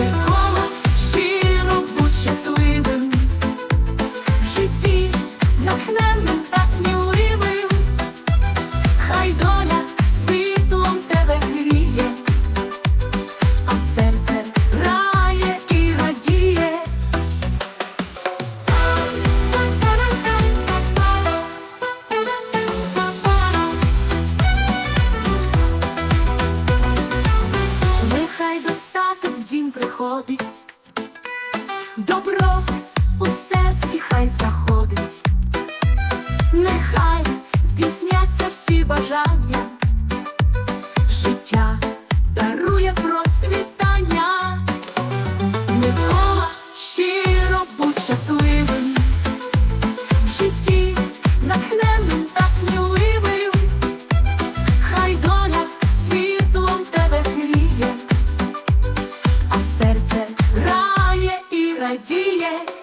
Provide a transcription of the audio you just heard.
i приходить, добро у серці хай знаходить, нехай здійсняться всі бажання, життя дарує процвітання, Нікого щиро будь щасливим. надія.